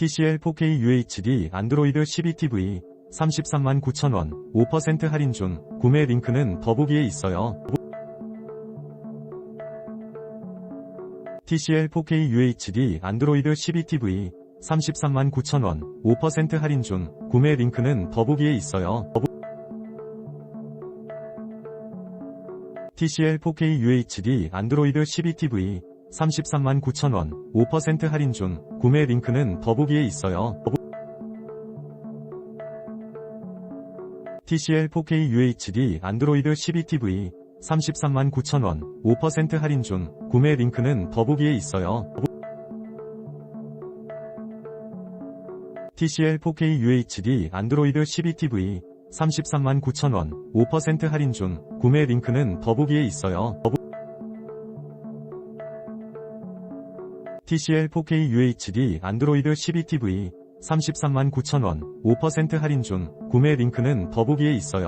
TCL 4K UHD 안드로이드 12TV 33만 9천원 5% 할인 중 구매 링크는 더보기에 있어요. TCL 4K UHD 안드로이드 12TV 33만 9천원 5% 할인 중 구매 링크는 더보기에 있어요. TCL 4K UHD 안드로이드 12TV 33만 9천원 5% 할인 중 구매 링크는 더보기에 있어요. TCL 4K UHD 안드로이드 12TV 33만 9천원 5% 할인 중 구매 링크는 더보기에 있어요. TCL 4K UHD 안드로이드 12TV 33만 9천원 5% 할인 중 구매 링크는 더보기에 있어요. TCL 4K UHD 안드로이드 12TV 33만 9천원 5% 할인 중 구매 링크는 더보기에 있어요.